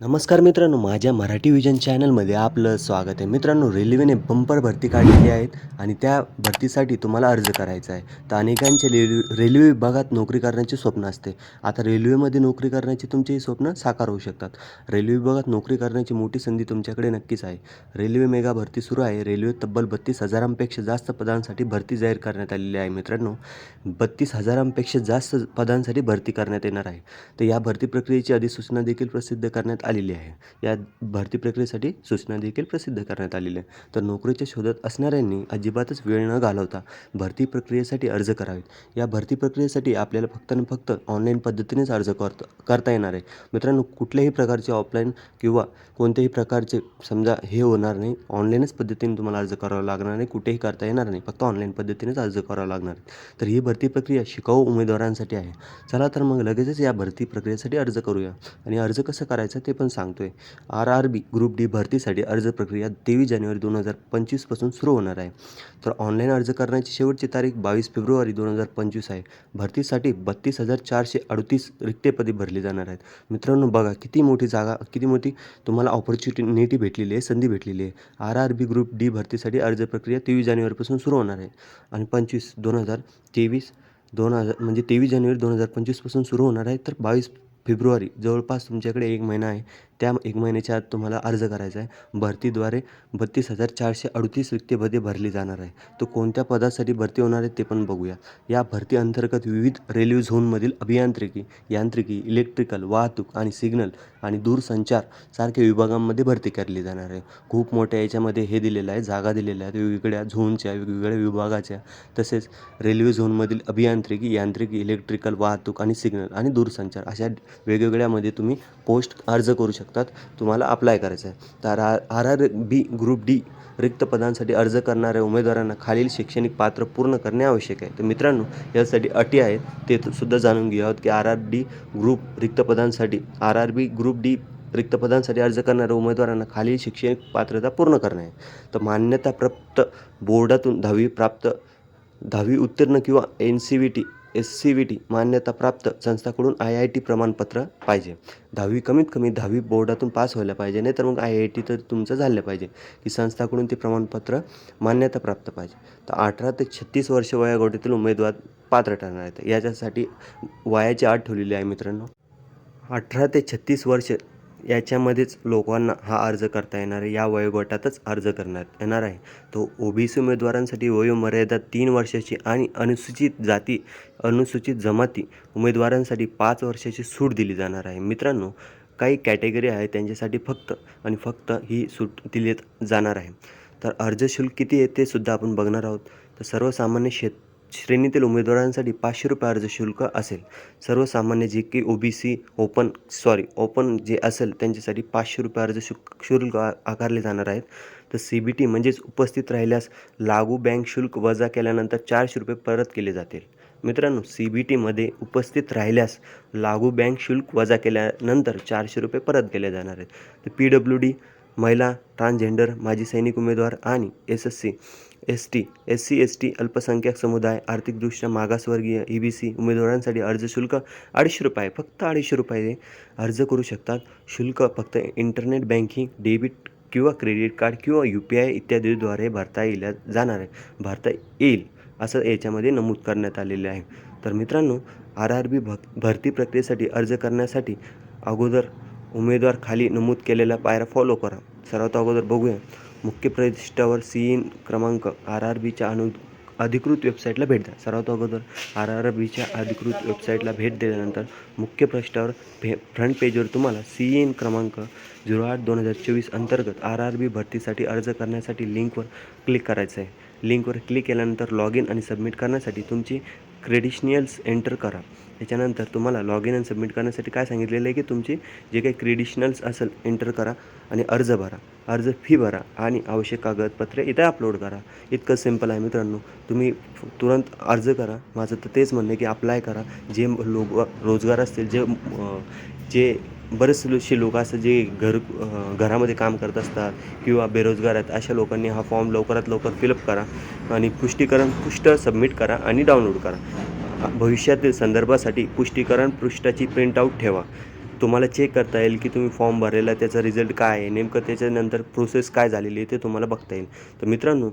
नमस्कार मित्रांनो माझ्या मराठी विजन चॅनलमध्ये आपलं स्वागत आहे. मित्रांनो रेल्वेने बंपर भरती काढलेली आहेत आणि त्या भरतीसाठी तुम्हाला अर्ज करायचा आहे. तर अनेकांचे रेल्वे रेल्वे विभागात नोकरी करण्याचे स्वप्न असते. आता रेल्वेमध्ये नोकरी करण्याची तुमचेही स्वप्न साकार होऊ शकतात. रेल्वे विभागात नोकरी करण्याची मोठी संधी तुमच्याकडे नक्कीच आहे. रेल्वे मेगा भरती सुरू आहे. रेल्वे तब्बल बत्तीस हजारांपेक्षा जास्त पदांसाठी भरती जाहीर करण्यात आलेली आहे मित्रांनो. बत्तीस हजारांपेक्षा जास्त पदांसाठी भरती करण्यात येणार आहे. तर या भरती प्रक्रियेची अधिसूचना देखील प्रसिद्ध करण्यात आलेली आहे. या भरती प्रक्रियेसाठी सूचना देखील प्रसिद्ध करण्यात आलेली आहे. तर नोकरीच्या शोधात असणाऱ्यांनी अजिबातच वेळ न घालवता भरती प्रक्रियेसाठी अर्ज करावेत. या भरती प्रक्रियेसाठी आपल्याला फक्त आणि फक्त ऑनलाईन पद्धतीनेच अर्ज करता करता येणार आहे. मित्रांनो कुठल्याही प्रकारचे ऑफलाईन किंवा कोणत्याही प्रकारचे समजा हे होणार नाही. ऑनलाईनच पद्धतीने तुम्हाला अर्ज करावा लागणार नाही. कुठेही करता येणार नाही. फक्त ऑनलाईन पद्धतीनेच अर्ज करावा लागणार आहे. तर ही भरती प्रक्रिया शिकाऊ उमेदवारांसाठी आहे. चला तर मग लगेचच या भरती प्रक्रियेसाठी अर्ज करूया. आणि अर्ज कसं करायचं ते पण सांगतो आहे R R B group D भरतीसाठी अर्ज प्रक्रिया तेवीस जानेवारी दोन हजार पंचवीसपासून सुरू होणार आहे. तर ऑनलाईन अर्ज करण्याची शेवटची तारीख बावीस फेब्रुवारी दोन हजार पंचवीस आहे. भरतीसाठी बत्तीस हजार चारशे अडतीस रिक्तेपदे भरली जाणार आहेत. मित्रांनो बघा किती मोठी जागा किती मोठी तुम्हाला ऑपॉर्च्युनिटी भेटलेली आहे संधी भेटलेली आहे. R R B group D भरतीसाठी अर्ज प्रक्रिया तेवीस जानेवारीपासून सुरू होणार आहे. आणि पंचवीस दोन हजार तेवीस दोन हजार म्हणजे तेवीस जानेवारी दोन हजार पंचवीसपासून सुरू होणार आहे. तर बावीस फेब्रुवारी. जवळपास तुमच्याकडे एक महिना आहे. त्या एक महिन्याच्या आत तुम्हाला अर्ज करायचा आहे. भरतीद्वारे बत्तीस हजार चारशे अडतीस रिक्तेपदे भरली जाणार आहे. तो कोणत्या पदासाठी भरती होणार आहे ते पण बघूया. या भरती अंतर्गत विविध रेल्वे झोनमधील अभियांत्रिकी यांत्रिकी इलेक्ट्रिकल वाहतूक आणि सिग्नल आणि दूरसंचार सारख्या विभागांमध्ये भरती केली जाणार आहे. खूप मोठ्या याच्यामध्ये हे दिलेलं आहे जागा दिलेल्या आहेत वेगवेगळ्या झोनच्या वेगवेगळ्या विभागाच्या. तसेच रेल्वे झोनमधील अभियांत्रिकी यांत्रिकी इलेक्ट्रिकल वाहतूक आणि सिग्नल आणि दूरसंचार अशा वेगवेगळ्यामध्ये तुम्ही पोस्ट अर्ज करू शकता. शकतात तुम्हाला अप्लाय करायचं आहे. तर R R B group D रिक्त पदांसाठी अर्ज करणाऱ्या उमेदवारांना खालील शैक्षणिक पात्र पूर्ण करणे आवश्यक आहे. तर मित्रांनो यासाठी अटी आहेत ते सुद्धा जाणून घेऊयात की आर आर डी ग्रुप रिक्त पदांसाठी R R B group D रिक्त पदांसाठी अर्ज करणाऱ्या उमेदवारांना खालील शैक्षणिक पात्रता पूर्ण करणे आहे. तर मान्यताप्राप्त बोर्डातून दहावी प्राप्त दहावी उत्तीर्ण किंवा N C V T S C V T मान्यताप्राप्त संस्थाकडून आय आय टी प्रमाणपत्र पाहिजे. दहावी कमीत कमी दहावी बोर्डातून पास व्हायला पाहिजे नाही तर मग आय आय टी तर तुमचं झालं पाहिजे की संस्थाकडून ते प्रमाणपत्र मान्यताप्राप्त पाहिजे. तर अठरा ते छत्तीस वर्ष वयोगटातील उमेदवार पात्र ठरणार आहेत. याच्यासाठी वयाची अट ठेवलेली आहे मित्रांनो. अठरा ते छत्तीस वर्ष याच्यामध्येच लोकांना हा अर्ज करता येणार आहे. या वयोगटातच अर्ज करण्यात येणार आहे. तो ओ बी सी उमेदवारांसाठी वयोमर्यादा तीन वर्षाची आणि अनुसूचित जाती अनुसूचित जमाती उमेदवारांसाठी पाच वर्षाची सूट दिली जाणार आहे. मित्रांनो काही कॅटेगरी आहे त्यांच्यासाठी फक्त आणि फक्त ही सूट दिली जाणार आहे. तर अर्ज शुल्क किती आहे ते सुद्धा आपण बघणार आहोत. तर सर्वसामान्य शेत श्रेणीतील उमेदवारांसाठी पाचशे रुपये अर्ज शुल्क असेल. सर्वसामान्य जे की O B C open sorry open जे असेल त्यांच्यासाठी पाचशे रुपये अर्ज शुल्क शुल्क आकारले जाणार आहेत. तर सी बी टी म्हणजेच उपस्थित राहिल्यास लागू बँक शुल्क वजा केल्यानंतर चारशे रुपये परत केले जातील. मित्रांनो सी बी टीमध्ये उपस्थित राहिल्यास लागू बँक शुल्क वजा केल्यानंतर चारशे रुपये परत केले जाणार आहेत. तर पी डब्ल्यू डी महिला ट्रान्सजेंडर माजी सैनिक उमेदवार आणि S S C S T S C S T अल्पसंख्याक समुदाय आर्थिकदृष्ट्या मागासवर्गीय ई बी सी उमेदवारांसाठी अर्ज शुल्क अडीचशे रुपये फक्त अडीचशे रुपये अर्ज करू शकतात. शुल्क फक्त इंटरनेट बँकिंग डेबिट किंवा क्रेडिट कार्ड किंवा यू पी आय इत्यादीद्वारे भरता येईल जाणार आहे. भरता येईल असं याच्यामध्ये नमूद करण्यात आलेले आहे. तर मित्रांनो आर आर बी भ भरती प्रक्रियेसाठी अर्ज करण्यासाठी अगोदर उमेदवार खाली नमूद केलेला पायऱ्या फॉलो करा. सर्वात अगोदर बघूया. मुख्य प्रतिष्ठावर सी इन क्रमांक आर आर बीच्या अनु अधिकृत वेबसाईटला भेट द्या. सर्वात अगोदर आर आर बीच्या अधिकृत वेबसाईटला भेट दिल्यानंतर मुख्य पृष्ठावर भे फ्रंट पेजवर तुम्हाला सी इन क्रमांक झिरो आठ दोन हजार चोवीस अंतर्गत आर आर बी भरतीसाठी अर्ज करण्यासाठी लिंकवर क्लिक करायचं आहे लिंकवर क्लिक केल्यानंतर लॉग इन आणि सबमिट करण्यासाठी तुमची क्रेडिशनियल्स एंटर करा. त्याच्यानंतर तुम्हाला लॉग इन आणि सबमिट करण्यासाठी काय सांगितलेलं आहे की तुमची जे काही क्रेडिशनल्स असेल एंटर करा आणि अर्ज भरा. अर्ज फी भरा आणि आवश्यक कागदपत्रे इथे अपलोड करा. इतकं सिंपल आहे मित्रांनो. तुम्ही तुरंत अर्ज करा. माझं तर तेच म्हणणं आहे की अप्लाय करा. जे लोक रोजगार असतील जे जे बरेचसे लोक असतात जे घर घरामध्ये काम करत असतात किंवा बेरोजगार आहेत अशा लोकांनी हा फॉर्म लवकरात लवकर फिलअप करा आणि पुष्टीकरण पृष्ठ सबमिट करा आणि डाउनलोड करा. भविष्यातील संदर्भासाठी पुष्टीकरण पृष्ठाची प्रिंटआउट ठेवा. तुम्हाला चेक करता येईल की तुम्ही फॉर्म भरलेला त्याचा रिझल्ट काय आहे नेमकं त्याच्यानंतर प्रोसेस काय झालेली आहे ते तुम्हाला बघता येईल. तर मित्रांनो